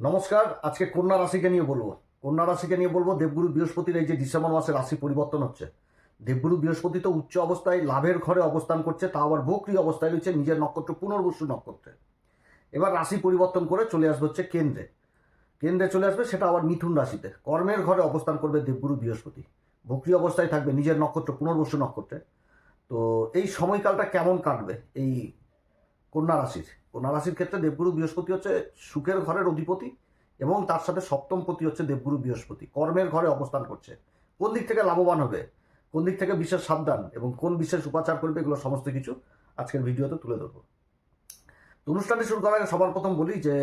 নমস্কার, আজকে কন্যা রাশিকে নিয়ে বলব। কন্যা রাশিকে নিয়ে বলব, দেবগুরু বৃহস্পতির এই যে ডিসেম্বর মাসে রাশি পরিবর্তন হচ্ছে। দেবগুরু বৃহস্পতি তো উচ্চ অবস্থায়, লাভের ঘরে অবস্থান করছে তা আবার বক্রি অবস্থায় রয়েছে, নিজের নক্ষত্র পুনর্বসু নক্ষত্রে। এবার রাশি পরিবর্তন করে চলে আসবে হচ্ছে কেন্দ্রে। কেন্দ্রে চলে আসবে, সেটা আবার মিথুন রাশিতে। কর্মের ঘরে অবস্থান করবে দেবগুরু বৃহস্পতি। বক্রি অবস্থায় থাকবে, নিজের নক্ষত্র পুনর্বসু নক্ষত্রে। তো এই সময়কালটা কেমন কাটবে? এই কন্যা রাশির। কন্যা রাশির ক্ষেত্রে দেবগুরু বৃহস্পতি হচ্ছে সুখের ঘরের অধিপতি এবং তার সাথে সপ্তমপতি হচ্ছে দেবগুরু বৃহস্পতি। কর্মের ঘরে অবস্থান করছে। কোন দিক থেকে লাভবান হবে? কোন দিক থেকে বিশেষ সাবধান? এবং কোন বিশেষ উপাচার করবে? এগুলো সমস্ত কিছু আজকের ভিডিওতে তুলে ধরবো। অনুষ্ঠানটি শুরু করার আগে সবার প্রথম বলি যে,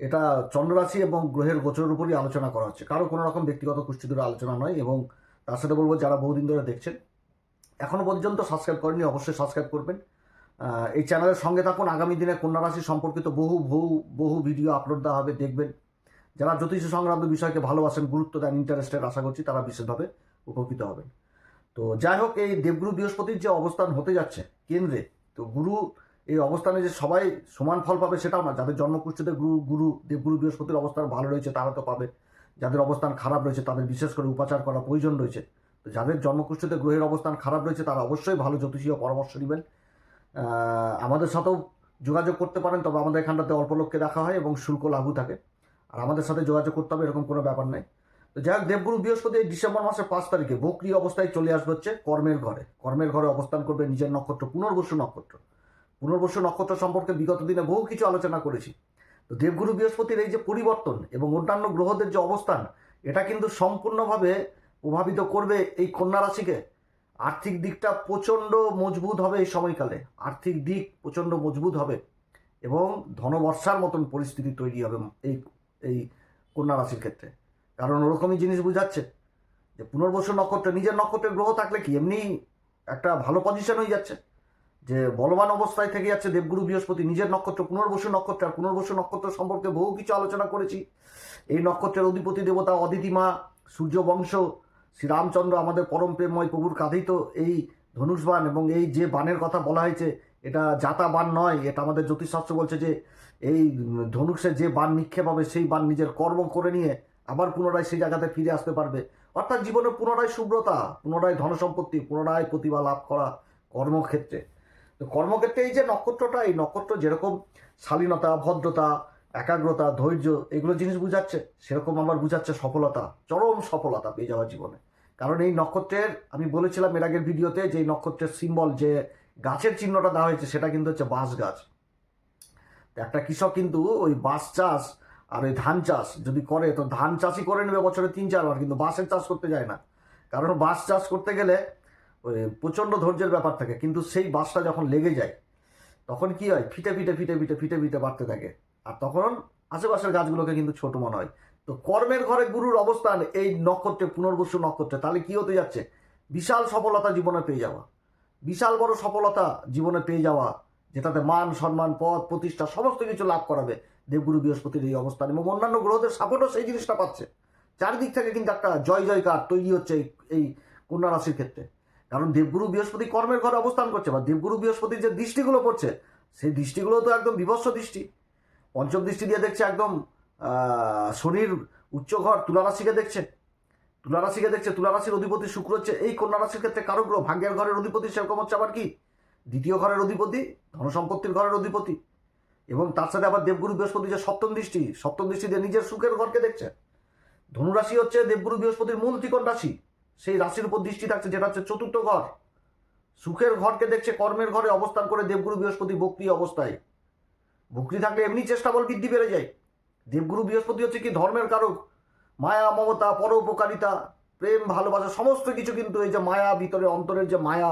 এটা চন্দ্ররাশি এবং গ্রহের গোচরের উপরই আলোচনা করা হচ্ছে। কারও কোনো রকম ব্যক্তিগত কুষ্টি ধরে আলোচনা নয় এবং তার সাথে বলব যারা বহুদিন ধরে দেখছেন, এখনও পর্যন্ত সাবস্ক্রাইব করেনি অবশ্যই সাবস্ক্রাইব করবেন। এই চ্যানেলের সঙ্গে থাকুন। আগামী দিনে কন্যা রাশি সম্পর্কিত বহু বহু বহু ভিডিও আপলোড দেওয়া হবে, দেখবেন। যারা জ্যোতিষ সংক্রান্ত বিষয়কে ভালোবাসেন, গুরুত্ব দেন ইন্টারেস্টের আশা করছি তারা বিশেষভাবে উপকৃত হবেন। তো যাই হোক, এই দেবগুরু বৃহস্পতির যে অবস্থান হতে যাচ্ছে কেন্দ্রে, তো গুরু এই অবস্থানে যে সবাই সমান ফল পাবে সেটাও না। যাদের জন্মকুষ্ঠিতে গুরু গুরু, দেবগুরু বৃহস্পতির অবস্থান ভালো রয়েছে, তারা তো পাবে। যাদের অবস্থান খারাপ রয়েছে, তাদের বিশেষ করে উপাচার করা প্রয়োজন রয়েছে। তো যাদের জন্মকুষ্ঠিতে গ্রহের অবস্থান খারাপ রয়েছে, তারা অবশ্যই ভালো জ্যোতিষীয় পরামর্শ নেবেন আমাদের সাথেও যোগাযোগ করতে পারেন, তবে আমাদের এখানটাতে অল্প লোককে দেখা হয় এবং শুল্ক লাগু থাকে। আর আমাদের সাথে যোগাযোগ করতে হবে, এরকম কোনো ব্যাপার নেই। তো যাই হোক, দেবগুরু বৃহস্পতি এই ডিসেম্বর মাসের পাঁচ তারিখে বকরি অবস্থায় চলে আসবে হচ্ছে কর্মের ঘরে। কর্মের ঘরে অবস্থান করবে নিজের নক্ষত্র, পুনর্বসু নক্ষত্র। পুনর্বসু নক্ষত্র সম্পর্কে বিগত দিনে বহু কিছু আলোচনা করেছি। তো দেবগুরু বৃহস্পতির এই যে পরিবর্তন এবং অন্যান্য গ্রহদের যে অবস্থান, এটা কিন্তু সম্পূর্ণভাবে প্রভাবিত করবে এই কন্যা রাশিকে। আর্থিক দিকটা প্রচণ্ড মজবুত হবে এই সময়কালে। আর্থিক দিক প্রচণ্ড মজবুত হবে এবং ধনবর্ষার মতন পরিস্থিতি তৈরি হবে এই এই কন্যা রাশির ক্ষেত্রে। কারণ ওরকমই জিনিস বুঝাচ্ছে যে পুনর্বসু নক্ষত্রে, নিজের নক্ষত্রের গ্রহ থাকলে কি এমনি একটা ভালো পজিশন হয়ে যাচ্ছে? যে বলবান অবস্থায় থেকে যাচ্ছে দেবগুরু, বৃহস্পতি, নিজের নক্ষত্র, পুনর্বসু নক্ষত্র। আর পুনর্বসু নক্ষত্র সম্পর্কে বহু কিছু আলোচনা করেছি। এই নক্ষত্রের অধিপতি দেবতা অদিতিমা সূর্যবংশ শ্রীরামচন্দ্র আমাদের পরম প্রেমময় প্রভুর কাঁধেই তো এই ধনুষ বান এবং এই যে বানের কথা বলা হয়েছে, এটা জাতা বান নয়, এটা আমাদের জ্যোতিষশাস্ত্র বলছে যে এই ধনুষে যে বান নিক্ষেপ হবে, সেই বান নিজের কর্ম করে নিয়ে আবার পুনরায় সেই জায়গাতে ফিরে আসতে পারবে। অর্থাৎ জীবনে পুনরায় শুভ্রতা, পুনরায় ধনসম্পত্তি, পুনরায় প্রতিভা লাভ করা কর্মক্ষেত্রে। তো কর্মক্ষেত্রে এই যে নক্ষত্রটা, এই নক্ষত্র যেরকম শালীনতা, ভদ্রতা একাগ্রতা, ধৈর্য, এগুলো জিনিস বুঝাচ্ছে, সেরকম আবার বুঝাচ্ছে সফলতা, চরম সফলতা পেয়ে যাওয়া জীবনে। কারণ এই নক্ষত্রের, আমি বলেছিলাম এর আগের ভিডিওতে যে নক্ষত্রের সিম্বল যে গাছের চিহ্নটা দেওয়া হয়েছে, সেটা কিন্তু হচ্ছে বাঁশ গাছ। একটা কৃষক কিন্তু ওই বাঁশ চাষ আর ওই ধান চাষ যদি করে, তো ধান চাষই করে নেবে বছরে তিন চারবার কিন্তু বাঁশের চাষ করতে যায় না। কারণ বাঁশ চাষ করতে গেলে ওই প্রচণ্ড ধৈর্যের ব্যাপার থাকে, কিন্তু সেই বাঁশটা যখন লেগে যায়, তখন কি হয়? ফিটে ফিটে ফিটে ফিটে ফিটে ফিটে বাড়তে থাকে। আর তখন আশেপাশের গাছগুলোকে কিন্তু ছোট মনে হয়। তো কর্মের ঘরে গুরুর অবস্থান এই নক্ষত্রে, পুনর্বসু নক্ষত্রে, তাহলে কি হতে যাচ্ছে? বিশাল সফলতা জীবনে পেয়ে যাওয়া। বিশাল বড় সফলতা জীবনে পেয়ে যাওয়া, যেটাতে মান, সম্মান পদ প্রতিষ্ঠা, সমস্ত কিছু লাভ করাবে দেবগুরু বৃহস্পতির এই অবস্থান এবং অন্যান্য গ্রহদের সাপোর্টও সেই জিনিসটা পাচ্ছে। চারিদিক থেকে কিন্তু একটা জয় জয়কার তৈরি হচ্ছে এই কন্যা রাশির ক্ষেত্রে। কারণ দেবগুরু বৃহস্পতি কর্মের ঘরে অবস্থান করছে বা দেবগুরু বৃহস্পতির যে দৃষ্টিগুলো পড়ছে, সেই দৃষ্টিগুলো তো একদম বিভৎস দৃষ্টি। পঞ্চম দৃষ্টি দিয়ে দেখছে একদম শনির উচ্চ ঘর তুলা রাশিকে দেখছে। তুলারাশিকে দেখছে, তুলারাশির অধিপতি শুক্র হচ্ছে। এই কন্যা রাশির ক্ষেত্রে কারও গ্রহ ভাগ্যের ঘরের অধিপতি, সেরকম হচ্ছে আবার কি? দ্বিতীয় ঘরের অধিপতি, ধনসম্পত্তির ঘরের অধিপতি। এবং তার সাথে আবার দেবগুরু বৃহস্পতি যে সপ্তম দৃষ্টি সপ্তম দৃষ্টি দিয়ে নিজের সুখের ঘরকে দেখছে। ধনুরাশি হচ্ছে দেবগুরু বৃহস্পতির মূল ত্রিকোণ রাশি। সেই রাশির উপর দৃষ্টি থাকছে, যেটা হচ্ছে চতুর্থ ঘর। সুখের ঘরকে দেখছে, কর্মের ঘরে অবস্থান করে দেবগুরু বৃহস্পতি বক্রি অবস্থায়। বক্রি থাকলে এমনি চেষ্টা বল বৃদ্ধি বেড়ে যায়। দেবগুরু বৃহস্পতি হচ্ছে কি ধর্মের কারক। মায়া, মমতা, পরোপকারিতা, প্রেম, ভালোবাসা, সমস্ত কিছু কিন্তু এই যে মায়া, ভিতরে অন্তরের যে মায়া,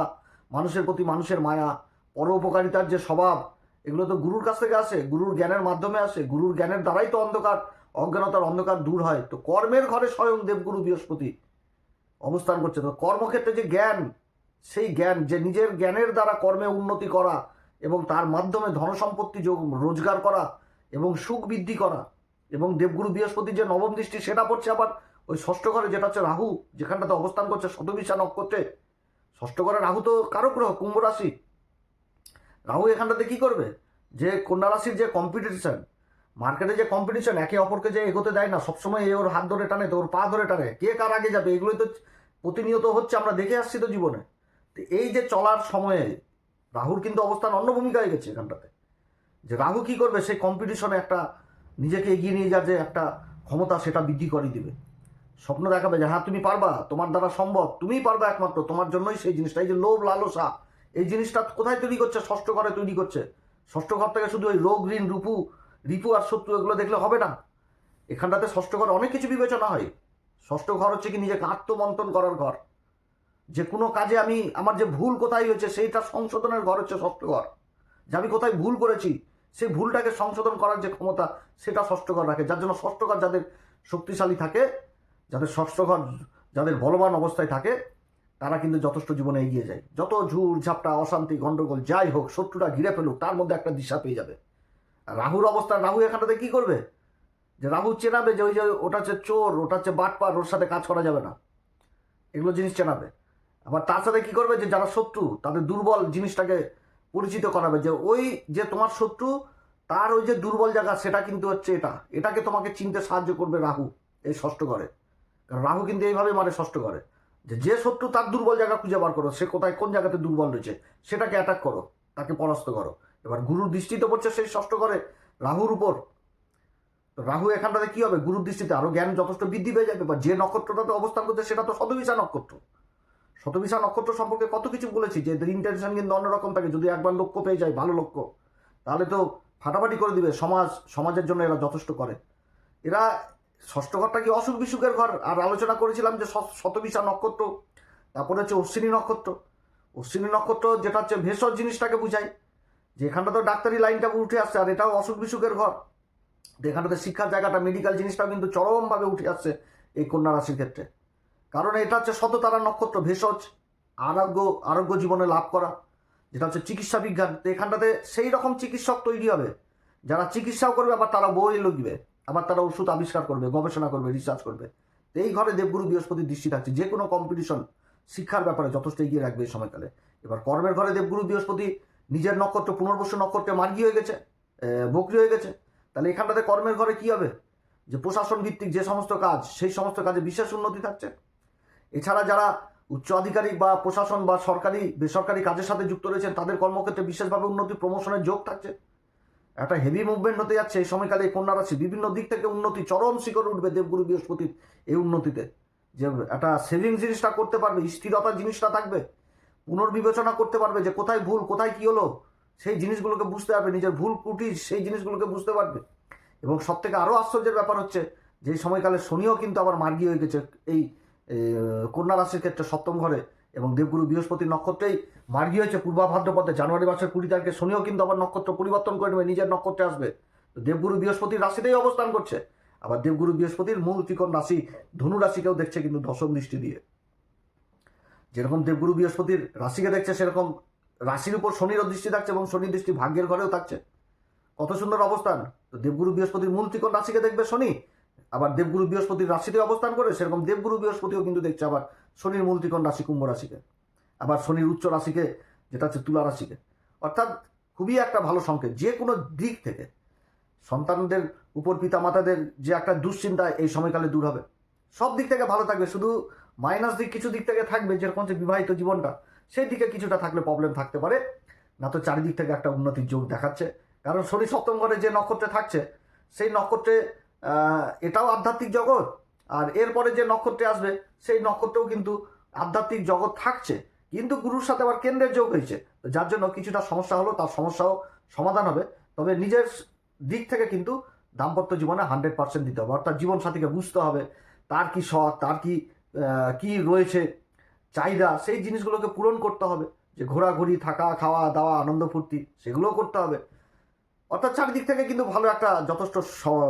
মানুষের প্রতি মানুষের মায়া, পরোপকারিতার যে স্বভাব, এগুলো তো গুরুর কাছ থেকে আসে, গুরুর জ্ঞানের মাধ্যমে আসে, গুরুর জ্ঞানের দ্বারাই তো অন্ধকার, অজ্ঞানতার অন্ধকার দূর হয়। তো কর্মের ঘরে স্বয়ং দেবগুরু বৃহস্পতি অবস্থান করছে। তো কর্মক্ষেত্রে যে জ্ঞান, সেই জ্ঞান, যে নিজের জ্ঞানের দ্বারা কর্মে উন্নতি করা এবং তার মাধ্যমে ধনসম্পত্তি যোগ, রোজগার করা এবং সুখ বৃদ্ধি করা এবং দেবগুরু বৃহস্পতির যে নবম দৃষ্টি, সেটা পড়ছে আবার ওই ষষ্ঠ ঘরে, যেটা হচ্ছে রাহু, যেখানটাতে অবস্থান করছে শতবিশা নক্ষত্রে। ষষ্ঠ ঘরে রাহু তো কারও গ্রহ, কুম্ভ রাশি। রাহু এখানটাতে কি করবে? যে কন্যা রাশির যে কম্পিটিশন মার্কেটে যে কম্পিটিশন একে অপরকে যে এগোতে দেয় না, সবসময় এ ওর হাত ধরে টানে, তো ওর পা ধরে টানে, কে কার আগে যাবে, এগুলোই তো প্রতিনিয়ত হচ্ছে, আমরা দেখে আসছি তো জীবনে। তো এই যে চলার সময়ে রাহুর কিন্তু অবস্থান অন্য ভূমিকা হয়ে গেছে এখানটাতে। যে রাহু কি করবে, সেই কম্পিটিশনে একটা নিজেকে এগিয়ে নিয়ে যাওয়ার যে একটা ক্ষমতা, সেটা বৃদ্ধি করে দিবে। স্বপ্ন দেখাবে যে হ্যাঁ তুমি পারবা, তোমার দ্বারা সম্ভব, তুমিই পারবা একমাত্র, তোমার জন্যই সেই জিনিসটা এই যে লোভ, লালসা, এই জিনিসটা কোথায় তৈরি করছে? ষষ্ঠ ঘরে তৈরি করছে। ষষ্ঠ ঘর থেকে শুধু ওই রোগ, ঋণ, রূপু রিপু আর শত্রু, এগুলো দেখলে হবে না। এখানটাতে ষষ্ঠ ঘরে অনেক কিছু বিবেচনা হয়। ষষ্ঠ ঘর হচ্ছে কি নিজেকে আত্মমন্থন করার ঘর। যে কোনো কাজে আমি, আমার যে ভুল কোথায় হয়েছে, সেইটা সংশোধনের ঘর হচ্ছে ষষ্ঠ ঘর যে আমি কোথায় ভুল করেছি, সেই ভুলটাকে সংশোধন করার যে ক্ষমতা, সেটা ষষ্ঠ ঘর রাখে। যার জন্য ষষ্ঠ ঘর যাদের শক্তিশালী থাকে, যাদের ষষ্ঠ ঘর যাদের বলবান অবস্থায় থাকে, তারা কিন্তু যথেষ্ট জীবনে এগিয়ে যায়। যত ঝুড়, ঝাপটা, অশান্তি, গন্ডগোল, যাই হোক শত্রুটা ঘিরে ফেলুক, তার মধ্যে একটা দিশা পেয়ে যাবে। রাহুর অবস্থা, রাহু এখানটাতে কি করবে? যে রাহু চেনাবে যে ওই যে ওটা হচ্ছে চোর, ওটা হচ্ছে বাটপার, ওর সাথে কাজ করা যাবে না। এগুলো জিনিস চেনাবে। আবার তার সাথে কি করবে যে যারা শত্রু, তাদের দুর্বল জিনিসটাকে পরিচিত করাবে যে ওই যে তোমার শত্রু, তার ওই যে দুর্বল জায়গা সেটা কিন্তু হচ্ছে এটা। এটাকে তোমাকে চিনতে সাহায্য করবে রাহু, এই ষষ্ঠ ঘরে। কারণ রাহু কিন্তু এইভাবে মারে ষষ্ঠ ঘরে। যে যে শত্রু তার দুর্বল জায়গা খুঁজে বার করো, সে কোথায় কোন জায়গাতে দুর্বল রয়েছে, সেটাকে অ্যাটাক করো, তাকে পরাস্ত করো। এবার গুরুর দৃষ্টি তো পড়ছে সেই ষষ্ঠ ঘরে, রাহুর উপর। তো রাহু এখানটাতে কি হবে? গুরুর দৃষ্টিতে আরও জ্ঞান যথেষ্ট বৃদ্ধি পেয়ে যাবে, বা যে নক্ষত্রটাতে অবস্থান করছে সেটা তো শতবিশা নক্ষত্র। শতবিশা নক্ষত্র সম্পর্কে কত কিছু বলেছি যে এদের ইন্টেনশন কিন্তু অন্যরকম থাকে। যদি একবার লক্ষ্য পেয়ে যায়, ভালো লক্ষ্য, তাহলে তো ফাটাফাটি করে দিবে। সমাজ, সমাজের জন্য এরা যথেষ্ট করে। এরা ষষ্ঠ ঘরটা কি অসুখ বিসুখের ঘর? আর আলোচনা করেছিলাম যে শতবিশা নক্ষত্র, তারপরে হচ্ছে অশ্বিনী নক্ষত্র। অশ্বিনী নক্ষত্র যেটা হচ্ছে ভেষজ জিনিসটাকে বুঝায়। যে এখানটা তো ডাক্তারি লাইনটা উঠে আসছে, আর এটাও অসুখ বিসুখের ঘর। এখানটাতে শিক্ষার জায়গাটা মেডিকেল জিনিসটাও কিন্তু চরমভাবে উঠে আসছে এই কন্যা রাশির ক্ষেত্রে। কারণ এটা হচ্ছে শততারা নক্ষত্র, ভেষজ আরোগ্য আরোগ্য জীবনে লাভ করা। যেটা হচ্ছে চিকিৎসা বিজ্ঞান। তো এখানটাতে সেই রকম চিকিৎসক তৈরি হবে। যারা চিকিৎসাও করবে, আবার তারা বই লিখবে। আবার তারা ওষুধ আবিষ্কার করবে, গবেষণা করবে রিসার্চ করবে। তো এই ঘরে দেবগুরু বৃহস্পতির দৃষ্টি থাকছে। যে কোনো কম্পিটিশন শিক্ষার ব্যাপারে যথেষ্ট এগিয়ে রাখবে এই সময়কালে। এবার কর্মের ঘরে দেবগুরু বৃহস্পতি নিজের নক্ষত্র পুনর্বসু নক্ষত্রে মার্গি হয়ে গেছে বকরি হয়ে গেছে। তাহলে এখানটাতে কর্মের ঘরে কি হবে? যে প্রশাসন ভিত্তিক যে সমস্ত কাজ, সেই সমস্ত কাজে বিশেষ উন্নতি থাকছে। এছাড়া যারা উচ্চ আধিকারিক বা প্রশাসন বা সরকারি, বেসরকারি কাজের সাথে যুক্ত রয়েছেন, তাদের কর্মক্ষেত্রে বিশেষভাবে উন্নতি প্রমোশনের যোগ থাকছে। একটা হেভি মুভমেন্ট হতে যাচ্ছে এই সময়কালে এই কন্যা রাশি। বিভিন্ন দিক থেকে উন্নতি, চরম শিখরে উঠবে দেবগুরু বৃহস্পতির এই উন্নতিতে। যে একটা সেভিং জিনিসটা করতে পারবে, স্থিরতা জিনিসটা থাকবে, পুনর্বিবেচনা করতে পারবে যে কোথায় ভুল, কোথায় কি হলো, সেই জিনিসগুলোকে বুঝতে পারবে, নিজের ভুল ত্রুটি সেই জিনিসগুলোকে বুঝতে পারবে। এবং সব থেকে আরও আশ্চর্যের ব্যাপার হচ্ছে, যে সময়কালে শনিও কিন্তু আবার মার্গী হয়ে গেছে এই কন্যা রাশির ক্ষেত্রে সপ্তম ঘরে এবং দেবগুরু বৃহস্পতির নক্ষত্রেই মার্গী হয়েছে পূর্বা ভাদ্রপদে। জানুয়ারি মাসের কুড়ি তারিখে শনিও কিন্তু আবার নক্ষত্র পরিবর্তন করে নেবে, নিজের নক্ষত্রে আসবে। দেবগুরু বৃহস্পতির রাশিতেই অবস্থান করছে। আবার দেবগুরু বৃহস্পতির মূল ত্রিকোণ রাশি, ধনু রাশিকেও দেখছে কিন্তু দশম দৃষ্টি দিয়ে। যেরকম দেবগুরু বৃহস্পতির রাশিকে দেখছে, সেরকম রাশির উপর শনিরও দৃষ্টি থাকছে এবং শনির দৃষ্টি ভাগ্যের ঘরেও থাকছে। কত সুন্দর অবস্থান। তো দেবগুরু বৃহস্পতির মূল ত্রিকোণ রাশিকে দেখবে শনি আবার দেবগুরু বৃহস্পতির রাশিতে অবস্থান করে, সেরকম দেবগুরু বৃহস্পতিও কিন্তু দেখছে আবার শনির মূল ত্রিকোণ রাশি, কুম্ভ রাশিকে। আবার শনির উচ্চ রাশিকে, যেটা হচ্ছে তুলা রাশিকে। অর্থাৎ খুবই একটা ভালো সংকেত। যে কোনো দিক থেকে সন্তানদের উপর পিতামাতাদের যে একটা দুশ্চিন্তা এই সময়কালে দূর হবে। সব দিক থেকে ভালো থাকবে, শুধু মাইনাস দিক, কিছু দিক থেকে থাকবে, যেরকম হচ্ছে বিবাহিত জীবনটা, সেই দিকে কিছুটা থাকলে প্রবলেম থাকতে পারে। না তো চারিদিক থেকে একটা উন্নতির যোগ দেখাচ্ছে। কারণ শনি সপ্তম ঘরে যে নক্ষত্রে থাকছে, সেই নক্ষত্রে এটাও আধ্যাত্মিক জগৎ। আর এরপরে যে নক্ষত্রে আসবে, সেই নক্ষত্রেও কিন্তু আধ্যাত্মিক জগৎ থাকছে। কিন্তু গুরুর সাথে আবার কেন্দ্রের যোগ হয়েছে। যার জন্য কিছুটা সমস্যা হলো, তার সমস্যাও সমাধান হবে। তবে নিজের দিক থেকে কিন্তু দাম্পত্য জীবনে হান্ড্রেড পার্সেন্ট দিতে হবে। অর্থাৎ জীবন সাথীকে বুঝতে হবে, তার কি শখ, তার কি কি রয়েছে চাহিদা, সেই জিনিসগুলোকে পূরণ করতে হবে। যে ঘোরাঘুরি, থাকা, খাওয়া, দাওয়া, আনন্দ, ফুর্তি, সেগুলোও করতে হবে। অর্থাৎ চারিদিক থেকে কিন্তু ভালো একটা যথেষ্ট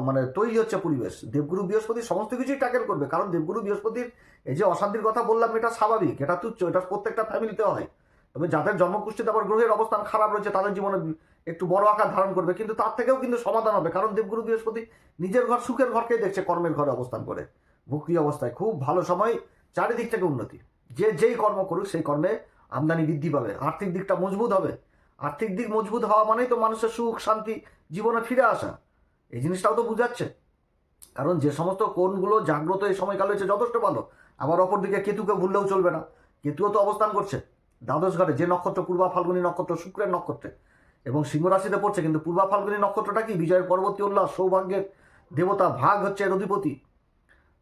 মানে তৈরি হচ্ছে পরিবেশ। দেবগুরু বৃহস্পতি সমস্ত কিছুই ট্যাকেল করবে, কারণ দেবগুরু বৃহস্পতির এই যে অশান্তির কথা বললাম, এটা স্বাভাবিক, এটা তুচ্ছ, এটা প্রত্যেকটা ফ্যামিলিতে হয়। তবে যাদের জন্মকুষ্ঠিতে আবার গ্রহের অবস্থান খারাপ রয়েছে, তাদের জীবনে একটু বড় আকার ধারণ করবে, কিন্তু তার থেকেও কিন্তু সমাধান হবে, কারণ দেবগুরু বৃহস্পতি নিজের ঘর, সুখের ঘরকেই দেখছে, কর্মের ঘরে অবস্থান করে। ভুক্রি অবস্থায় খুব ভালো সময়, চারিদিক থেকে উন্নতি। যে যেই কর্ম করুক, সেই কর্মে আমদানি বৃদ্ধি পাবে, আর্থিক দিকটা মজবুত হবে। আর্থিক দিক মজবুত হওয়া মানেই তো মানুষের সুখ, শান্তি, জীবনে ফিরে আসা। এই জিনিসটাও তো বুঝাচ্ছে। কারণ যে সমস্ত কোণগুলো জাগ্রত এই সময়কাল হয়েছে যথেষ্ট ভালো। আবার অপরদিকে কেতুকে ভুললেও চলবে না। কেতুও তো অবস্থান করছে। দ্বাদশ ঘরে যে নক্ষত্র, পূর্বা ফাল্গুনী নক্ষত্র, শুক্রের নক্ষত্রে। এবং সিংহ রাশিতে পড়ছে কিন্তু পূর্বা ফাল্গুনী নক্ষত্রটা কি? বিজয়ের পরবর্তী উল্লাস, সৌভাগ্যের দেবতা ভাগ হচ্ছে এর অধিপতি।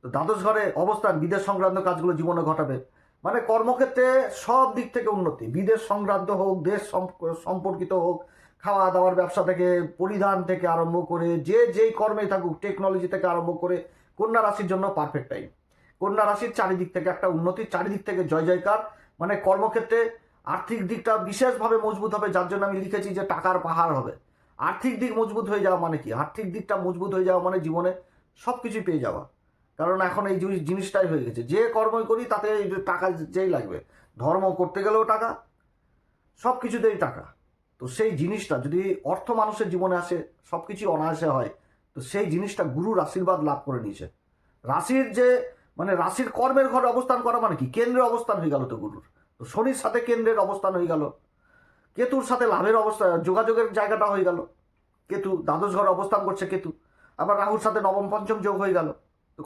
তো দ্বাদশ ঘরে অবস্থান, বিদেশ সংক্রান্ত কাজগুলো জীবনে ঘটাবে। মানে কর্মক্ষেত্রে সব দিক থেকে উন্নতি। বিদেশ সংক্রান্ত হোক, দেশ সম্পর্কিত হোক খাওয়া দাওয়ার ব্যবসা থেকে, পরিধান থেকে আরম্ভ করে, যে যেই কর্মেই থাকুক টেকনোলজি থেকে আরম্ভ করে, কন্যা রাশির জন্য পারফেক্ট টাইম কন্যা রাশির চারিদিক থেকে একটা উন্নতি, চারিদিক থেকে জয় জয়কার। মানে কর্মক্ষেত্রে আর্থিক দিকটা বিশেষভাবে মজবুত হবে, যার জন্য আমি লিখেছি যে টাকার পাহাড় হবে। আর্থিক দিক মজবুত হয়ে যাওয়া মানে কি? আর্থিক দিকটা মজবুত হয়ে যাওয়া মানে জীবনে সব কিছুই পেয়ে যাওয়া। কারণ এখন এই জিনিসটাই হয়ে গেছে। যে কর্মই করি, তাতে টাকা যেই লাগবে। ধর্ম করতে গেলেও টাকা সব কিছুতেই টাকা। তো সেই জিনিসটা যদি অর্থ মানুষের জীবনে আসে সব কিছুই অনায়াসে হয়, তো সেই জিনিসটা গুরুর আশীর্বাদ লাভ করে নিয়েছে। রাশির যে মানে রাশির কর্মের ঘরে অবস্থান করা মানে কি? কেন্দ্রে অবস্থান হয়ে গেল তো গুরুর। তো শনির সাথে কেন্দ্রের অবস্থান হয়ে গেল। কেতুর সাথে লাভের অবস্থা, যোগাযোগের জায়গাটা হয়ে গেল। কেতু দ্বাদশ ঘরে অবস্থান করছে কেতু। আবার রাহুর সাথে নবম পঞ্চম যোগ হয়ে গেল।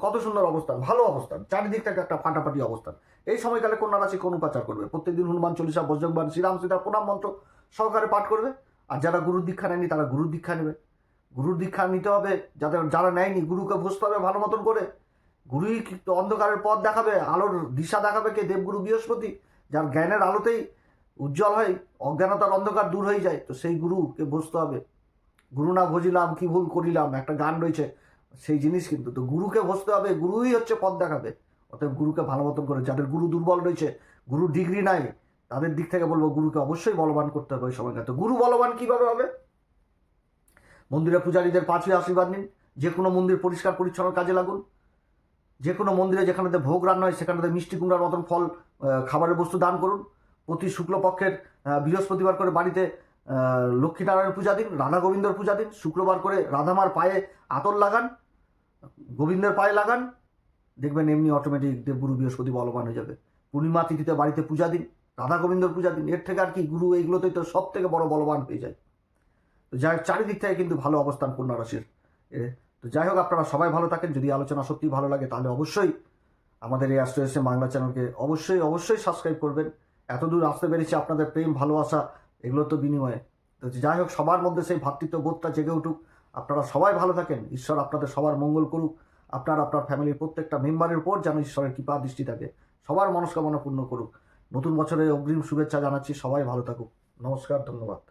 কত সুন্দর অবস্থান, ভালো অবস্থান চারিদিক থেকে একটা ফাটাফাটি অবস্থান। এই সময়কালে কন্যা রাশি কোন উপাচার করবে? প্রত্যেকদিন হনুমান চল্লিশা বজ্রংবান শ্রীরাম সীতা প্রণাম মন্ত্র সহকারে পাঠ করবে। আর যারা গুরুর দীক্ষা নেয়নি, তারা গুরুর দীক্ষা নেবে। গুরুর দীক্ষা নিতে হবে, যাদের যারা নেয়নি, গুরুকে বুঝতে হবে ভালো মতন করে। গুরুই অন্ধকারের পথ দেখাবে, আলোর দিশা দেখাবে কে? দেবগুরু বৃহস্পতি, যার জ্ঞানের আলোতেই উজ্জ্বল হয়, অজ্ঞানতার অন্ধকার দূর হয়ে যায়। তো সেই গুরুকে বুঝতে হবে। গুরু না ভজিলাম, কি ভুল করিলাম, একটা গান রয়েছে সেই জিনিস কিন্তু, তো গুরুকে বসতে হবে, গুরুই হচ্ছে পথ দেখাবে। অতএব গুরুকে ভালো মতন করে, যাদের গুরু দুর্বল রয়েছে, গুরু ডিগ্রি নাই, তাদের দিক থেকে বলব গুরুকে অবশ্যই বলবান করতে হবে ওই সময়টা তো গুরু বলবান কীভাবে হবে? মন্দিরে পূজারীদের পাঁচই আশীর্বাদ নিন, যে কোনো মন্দির পরিষ্কার পরিচ্ছন্ন কাজে লাগুন। যে কোনো মন্দিরে যেখানেতে ভোগ রান্না হয় সেখানেতে মিষ্টি কুমড়ার মতন ফল খাবারের বস্তু দান করুন। প্রতি শুক্লপক্ষের বৃহস্পতিবার করে বাড়িতে লক্ষ্মীনারায়ণ পূজা দিন, রাধা গোবিন্দর পূজা দিন, শুক্রবার করে রাধামার পায়ে আতর লাগান। গোবিন্দের পায়ে লাগান, দেখবেন এমনি অটোমেটিক দেবগুরু বৃহস্পতি বলবান হয়ে যাবে। পূর্ণিমা তিথিতে বাড়িতে পূজা দিন, রাধা গোবিন্দর পূজা দিন, এর থেকে আর কি গুরু এইগুলোতেই তো সব থেকে বড় বলবান হয়ে যায়। তো যাই হোক, চারিদিক থেকে কিন্তু ভালো অবস্থান কন্যা রাশির। তো যাই হোক, আপনারা সবাই ভালো থাকেন, যদি আলোচনা সত্যি ভালো লাগে তাহলে অবশ্যই আমাদের এই অ্যাস্ট্রো এসে বাংলা চ্যানেলকে অবশ্যই অবশ্যই সাবস্ক্রাইব করবেন। এত দূর আসতে পেরেছি আপনাদের প্রেম, ভালোবাসা এগুলো তো বিনিময়ে। তো যাই হোক, সবার মধ্যে সেই ভ্রাতৃত্ব বোধটা জেগে উঠুক। আপনারা সবাই ভালো থাকেন। ঈশ্বর আপনাদের সবার মঙ্গল করুক। আপনার আপনার ফ্যামিলির প্রত্যেকটা মেম্বারের উপর যেন ঈশ্বরের কৃপা দৃষ্টি থাকে। সবার মনস্কামনা পূর্ণ করুক। নতুন বছরে অগ্রিম শুভেচ্ছা জানাচ্ছি। সবাই ভালো থাকুক। নমস্কার, ধন্যবাদ।